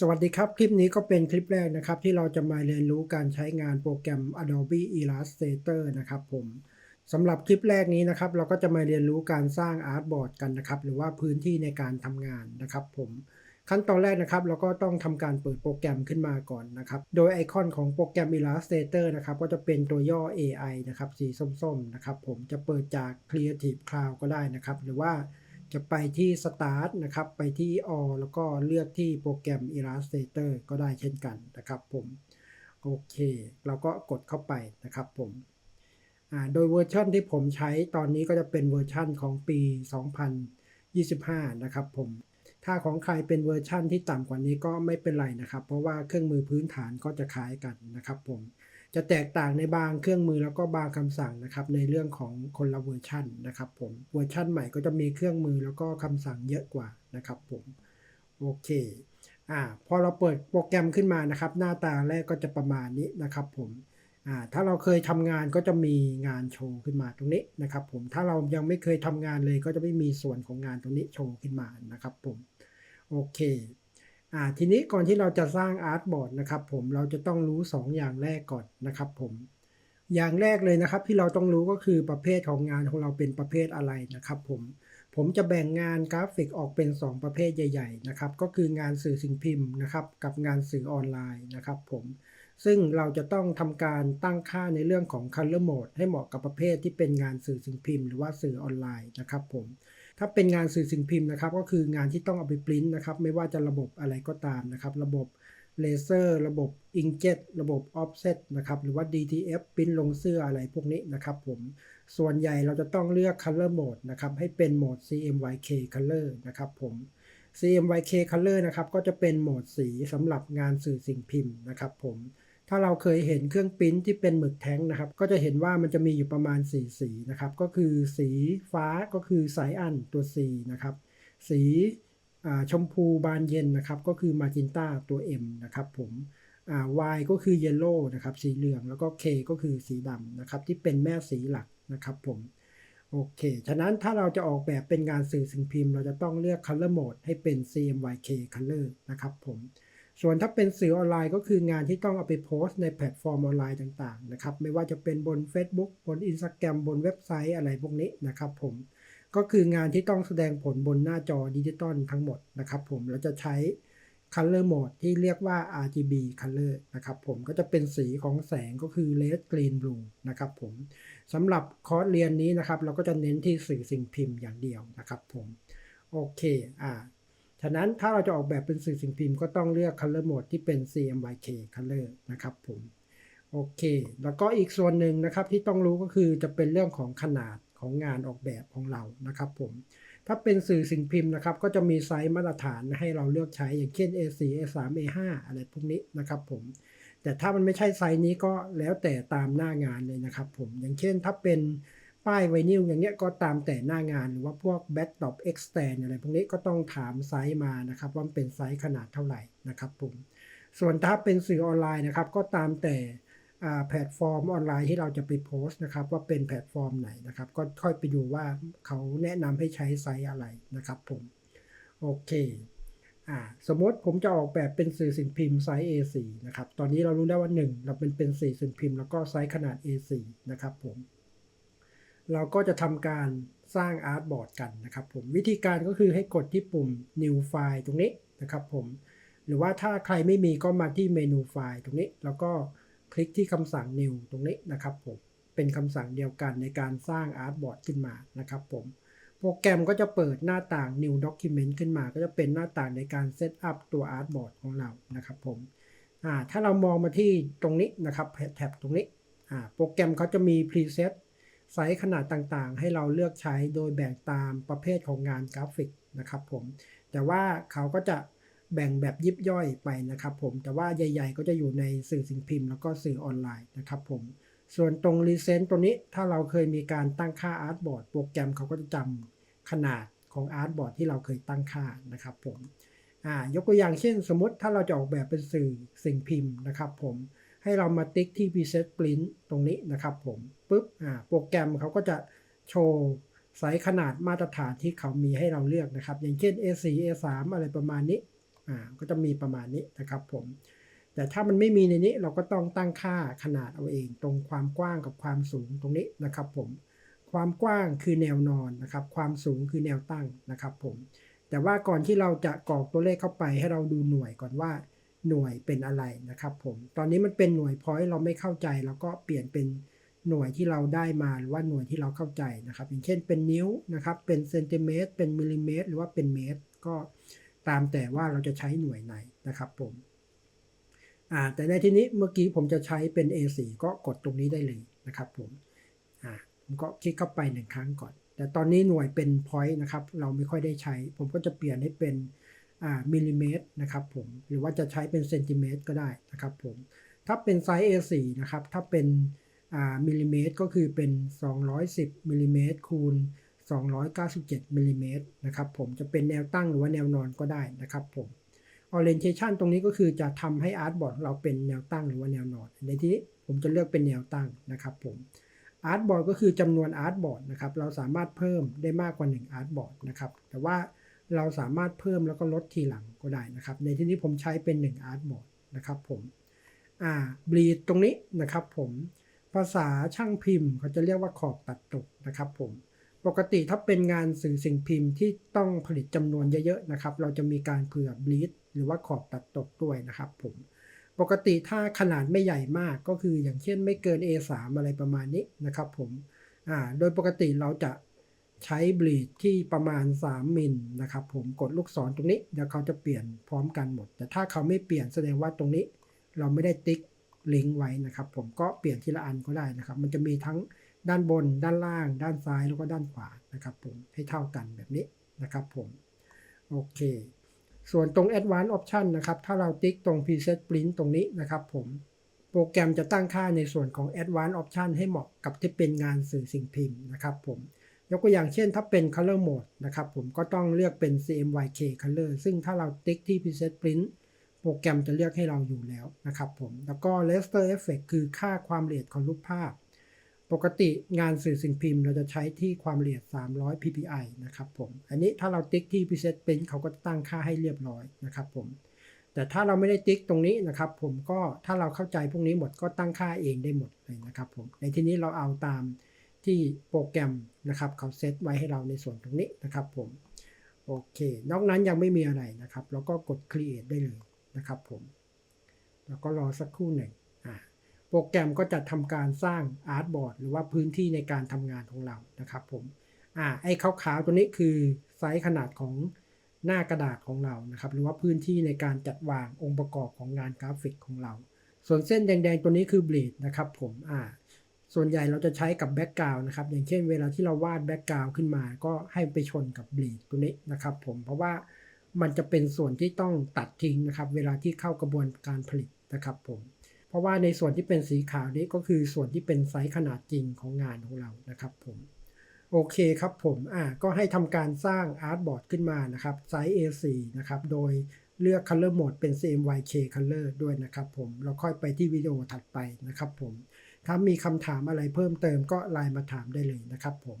สวัสดีครับ คลิปนี้ก็เป็นคลิปแรกนะครับ ที่เราจะมาเรียนรู้การใช้งานโปรแกรม Adobe Illustrator นะครับผมสำหรับคลิปแรกนี้นะครับ เราก็จะมาเรียนรู้การสร้างอาร์ตบอร์ดกันนะครับ หรือว่าพื้นที่ในการทำงานนะครับผมขั้นตอนแรกนะครับ เราก็ต้องทำการเปิดโปรแกรมขึ้นมาก่อนนะครับ โดยไอคอนของโปรแกรม Illustrator นะครับ ก็จะเป็นตัวย่อ AI นะครับสีส้มๆนะครับผมจะเปิดจาก Creative Cloud ก็ได้นะครับ หรือว่า จะไปที่ Start นะครับ ไปที่ All แล้วก็เลือกที่โปรแกรม Illustrator ก็ได้เช่นกันนะครับผมโอเค เราก็กดเข้าไปนะครับผมโดยเวอร์ชันที่ผมใช้ตอนนี้ก็จะเป็นเวอร์ชันของปี 2025 นะครับผม ถ้าของใครเป็นเวอร์ชั่นที่ต่ำกว่านี้ก็ไม่เป็นไรนะครับ เพราะว่าเครื่องมือพื้นฐานก็จะคล้ายกันนะครับผม จะแตกต่างในบางเครื่องมือแล้วก็บางคำสั่งนะครับในเรื่องของคนละเวอร์ชันนะครับผมเวอร์ชันใหม่ก็จะมีเครื่องมือแล้วก็คำสั่งเยอะกว่านะครับผมโอเคอ่าพอเราเปิดโปรแกรมขึ้นมานะครับ หน้าตาแรกก็จะประมาณนี้นะครับผมอ่าถ้าเราเคยทำงานก็จะมีงานโชว์ขึ้นมาตรงนี้นะครับผมถ้าเรายังไม่เคยทำงานเลยก็จะไม่มีส่วนของงานตรงนี้โชว์ขึ้นมานะครับผมโอเค อ่าทีนี้ก่อนที่เราจะสร้างอาร์ตบอร์ดนะครับผมเราจะต้องรู้ 2 อย่างแรกก่อนนะครับผมอย่างแรกเลยนะครับที่เราต้องรู้ก็คือประเภทของงานของเราเป็นประเภทอะไรนะครับผมผมจะแบ่งงานกราฟิกออกเป็น 2 ประเภทใหญ่ๆนะครับก็คืองานสื่อสิ่งพิมพ์นะครับกับงานสื่อออนไลน์นะครับผมซึ่งเราจะต้องทำการตั้งค่าในเรื่องของ color mode ให้เหมาะกับประเภทที่เป็นงานสื่อสิ่งพิมพ์ หรือว่าสื่อออนไลน์นะครับผม ถ้าเป็นงานสื่อสิ่งพิมพ์นะครับ ก็คืองานที่ต้องเอาไปปริ้นนะครับ ไม่ว่าจะระบบอะไรก็ตามนะครับ ระบบเลเซอร์ระบบอิงเจ็ตระบบออฟเซตนะครับ หรือว่า DTF ปริ้นลงเสื้ออะไรพวกนี้นะครับผม ส่วนใหญ่เราจะต้องเลือก color mode นะครับ ให้เป็นโหมด CMYK color นะครับผม CMYK color นะครับ ก็จะเป็นโหมดสีสำหรับงานสื่อสิ่งพิมพ์นะครับผม ถ้าเราเคยเห็นเครื่องปิ้นที่เป็นหมึกแท้งนะครับ ก็จะเห็นว่ามันจะมีอยู่ประมาณ 4 สีนะครับ ก็คือสีฟ้าก็คือสายอันตัว C นะครับ สีชมพูบานเย็นนะครับ ก็คือมาจินต้าตัว M นะครับผม Y ก็คือเยลโล่นะครับ สีเหลืองแล้วก็ K ก็คือสีดำนะครับ ที่เป็นแม่สีหลักนะครับผมโอเค ฉะนั้นถ้าเราจะออกแบบเป็นงานสื่อสิ่งพิมพ์ เราจะต้องเลือก color mode ให้เป็น CMYK color นะครับผม ส่วนถ้าเป็นสื่อออนไลน์ก็คืองานที่ต้องเอาไปโพสต์ในแพลตฟอร์มออนไลน์ต่างๆนะครับไม่ว่าจะเป็นบน Facebook บน Instagram บนเว็บไซต์อะไรพวกนี้นะครับผมก็คืองานที่ต้องแสดงผลบนหน้าจอดิจิตอลทั้งหมดนะครับผมเราจะใช้ color mode ที่เรียกว่า RGB color นะครับผมก็จะเป็นสีของแสงก็คือ red green blue นะครับผมสำหรับคอร์สเรียนนี้นะครับ เราก็จะเน้นที่สื่อสิ่งพิมพ์อย่างเดียวนะครับผมโอเคอ่า ฉะนั้นถ้าเราจะออกแบบเป็นสื่อสิ่งพิมพ์ก็ต้องเลือก color mode ที่เป็น CMYK color นะครับผมโอเค แล้วก็อีกส่วนหนึ่งนะครับที่ต้องรู้ก็คือจะเป็นเรื่องของขนาดของงานออกแบบของเรานะครับผม ถ้าเป็นสื่อสิ่งพิมพ์นะครับ ก็จะมีไซส์มาตรฐานให้เราเลือกใช้อย่างเช่น A4 A3 A5 อะไรพวกนี้นะครับผม แต่ถ้ามันไม่ใช่ไซส์นี้ก็แล้วแต่ตามหน้างานเลยนะครับผม อย่างเช่นถ้าเป็น ป้ายไวนิลอย่างเงี้ยก็ตามแต่หน้างานหรือว่าพวก backdrop extend อะไรพวกนี้ก็ต้องถามไซส์มานะครับว่าเป็นไซส์ขนาดเท่าไหร่นะครับผมส่วนถ้าเป็นสื่อออนไลน์นะครับก็ตามแต่แพลตฟอร์มออนไลน์ที่เราจะไปโพสต์นะครับว่าเป็นแพลตฟอร์มไหนนะครับก็ค่อยไปดูว่าเขาแนะนำให้ใช้ไซส์อะไรนะครับผมโอเคอ่าสมมติผมจะออกแบบเป็นสื่อสิ่งพิมพ์ไซส์ A4 นะครับตอนนี้เรารู้ได้ว่า 1 เราเป็นเป็นสื่อสิ่งพิมพ์แล้วก็ไซส์ขนาด A4 นะครับผม เราก็จะทำการสร้างอาร์ตบอร์ดกันนะครับผมวิธีการก็คือให้กดที่ปุ่ม new file ตรงนี้นะครับผมหรือว่าถ้าใครไม่มีก็มาที่เมนูไฟล์ตรงนี้ แล้วก็คลิกที่คำสั่ง new ตรงนี้นะครับผมเป็นคำสั่งเดียวกันในการสร้างอาร์ตบอร์ดขึ้นมานะครับผมโปรแกรมก็จะเปิดหน้าต่าง new document ขึ้นมา ก็จะเป็นหน้าต่างในการเซตอัพตัวอาร์ตบอร์ดของเรานะครับผมถ้าเรามองมาที่ตรงนี้นะครับแท็บตรงนี้โปรแกรมเขาจะมี preset ไซส์ขนาดต่างๆ ให้เราเลือกใช้โดยแบ่งตามประเภทของงานกราฟิกนะครับผม แต่ว่าเขาก็จะแบ่งแบบยิบย่อยไปนะครับผม แต่ว่าใหญ่ ๆ ก็จะอยู่ในสื่อสิ่งพิมพ์แล้วก็สื่อออนไลน์นะครับผม ส่วนตรงรีเซนต์ตัวนี้ถ้าเราเคยมีการตั้งค่าอาร์ตบอร์ดโปรแกรมเขาก็จะจำขนาดของอาร์ตบอร์ดที่เราเคยตั้งค่านะครับผมอ่ายกตัวอย่างเช่นสมมติถ้าเราจะออกแบบเป็นสื่อสิ่งพิมพ์นะครับผม ให้เรามาติ๊กที่ preset print ตรงนี้นะครับผม ปุ๊บอ่าโปรแกรมเขาก็จะโชว์ไซส์ขนาดมาตรฐานที่เขามีให้เราเลือกนะครับ อย่างเช่น A4 A3 อะไรประมาณนี้อ่าก็จะมีประมาณนี้นะครับผมแต่ถ้ามันไม่มีในนี้เราก็ต้องตั้งค่าขนาดเอาเอง ตรงความกว้างกับความสูงตรงนี้นะครับผมความกว้างคือแนวนอนนะครับ ความสูงคือแนวตั้งนะครับผมแต่ว่าก่อนที่เราจะกรอกตัวเลขเข้าไปให้เราดูหน่วยก่อนว่าหน่วยเป็นอะไรนะครับผมตอนนี้มันเป็นหน่วยพอยต์เราไม่เข้าใจเราก็เปลี่ยนเป็น หน่วยที่เราได้มาหรือว่าหน่วยที่เราเข้าใจนะครับ อย่างเช่นเป็นนิ้วนะครับเป็นเซนติเมตรเป็นมิลลิเมตรหรือว่าเป็นเมตร ก็ตามแต่ว่าเราจะใช้หน่วยไหนนะครับผมอ่าแต่ในที่นี้เมื่อกี้ผมจะใช้เป็น A4 ก็กดตรงนี้ได้เลยนะครับผมอ่าผมก็คลิกเข้าไปหนึ่งครั้งก่อน แต่ตอนนี้หน่วยเป็น point นะครับ เราไม่ค่อยได้ใช้ ผมก็จะเปลี่ยนให้เป็นอ่ามิลลิเมตรนะครับผมหรือว่าจะใช้เป็นเซนติเมตรก็ได้นะครับผมถ้าเป็นไซส์ A4 นะครับถ้าเป็น มิลลิเมตรก็คือเป็น 210มิลลิเมตรคูณ 297มิลลิเมตรนะครับผมจะเป็นแนวตั้งหรือว่าแนวนอนก็ได้นะครับผม orientation ตรงนี้ก็คือจะทำให้อาร์ตบอร์ดเราเป็นแนวตั้งหรือว่าแนวนอน ในที่นี้ผมจะเลือกเป็นแนวตั้งนะครับผมอาร์ตบอร์ดก็คือจำนวนอาร์ตบอร์ดนะครับเราสามารถเพิ่มได้มากกว่า1อาร์ตบอร์ดนะครับแต่ว่าเราสามารถเพิ่มแล้วก็ลดทีหลังก็ได้นะครับ ในที่นี้ผมใช้เป็น1อาร์ตบอร์ดนะครับผมอ่าบลีดตรงนี้นะครับผม ภาษาช่างพิมพ์ เขาจะเรียกว่าขอบตัดตกนะครับผมปกติถ้าเป็นงานสื่อสิ่งพิมพ์ที่ต้องผลิตจำนวนเยอะๆนะครับ เราจะมีการเผื่อบลีดหรือว่าขอบตัดตกด้วยนะครับผมปกติถ้าขนาดไม่ใหญ่มากก็คืออย่างเช่นไม่เกิน A3 อะไรประมาณนี้นะครับผมอ่าโดยปกติเราจะใช้บลีดที่ประมาณ 3 มิลนะครับผมกดลูกศรตรงนี้เดี๋ยวเขาจะเปลี่ยนพร้อมกันหมด แต่ถ้าเขาไม่เปลี่ยนแสดงว่าตรงนี้เราไม่ได้ติ๊ก ลิงก์ไว้นะครับ ผมก็เปลี่ยนทีละอันก็ได้นะครับ มันจะมีทั้งด้านบน ด้านล่าง ด้านซ้ายแล้วก็ด้านขวานะครับ ผมให้เท่ากันแบบนี้นะครับ ผมโอเค ส่วนตรง Advanced Option นะครับ ถ้าเราติ๊กตรง Preset Print ตรงนี้นะครับ ผมโปรแกรมจะตั้งค่าในส่วนของ Advanced Option ให้เหมาะกับที่เป็นงานสื่อสิ่งพิมพ์นะครับ ผมยกตัวอย่างเช่นถ้าเป็น Color Mode นะครับ ผมก็ต้องเลือกเป็น CMYK Color ซึ่งถ้าเราติ๊กที่ Preset Print รแกรมจะเลือกให้เราอยู่แล้วนะครับผม แล้วก็ Raster Effect คือค่าความละเอียดของรูปภาพ ปกติงานสื่อสิ่งพิมพ์เราจะใช้ที่ความละเอียด 300 ppi นะครับผม อันนี้ถ้าเราติ๊กที่ preset print เขาก็ตั้งค่าให้เรียบร้อยนะครับผม แต่ถ้าเราไม่ได้ติ๊กตรงนี้นะครับผมก็ถ้าเราเข้าใจพวกนี้หมดก็ตั้งค่าเองได้หมดเลยนะครับผม ในที่นี้เราเอาตามที่โปรแกรมนะครับเขาเซตไว้ให้เราในส่วนตรงนี้นะครับผม โอเค นอกนั้นยังไม่มีอะไรนะครับ แล้วก็กด create ได้เลย นะครับผม แล้วก็รอสักครู่หนึ่งโปรแกรมก็จะทำการสร้างอาร์ตบอร์ดหรือว่าพื้นที่ในการทำงานของเรานะครับผมอไอ้ขาวๆตัวนี้คือไซส์ขนาดของหน้ากระดาษของเรานะครับ หรือว่าพื้นที่ในการจัดวางองค์ประกอบของงานกราฟิกของเรา ส่วนเส้นแดงๆตัวนี้คือเบลดนะครับผมอ่าส่วนใหญ่เราจะใช้กับแบ็กกราวน์นะครับ อย่างเช่นเวลาที่เราวาดแบ็กกราวน์ขึ้นมา ก็ให้ไปชนกับเบลดตัวนี้นะครับผม เพราะว่า มันจะเป็นส่วนที่ต้องตัดทิ้งนะครับ เวลาที่เข้ากระบวนการผลิตนะครับผม เพราะว่าในส่วนที่เป็นสีขาวนี้ก็คือส่วนที่เป็นไซส์ขนาดจริงของงานของเรานะครับผมโอเคครับผมอ่าก็ให้ทำการสร้างอาร์ตบอร์ดขึ้นมานะครับไซส์ A4 นะครับ โดยเลือก Color Mode เป็น CMYK Color ด้วยนะครับผมเราค่อยไปที่วิดีโอถัดไปนะครับผม ถ้ามีคำถามอะไรเพิ่มเติมก็ไลน์มาถามได้เลยนะครับผม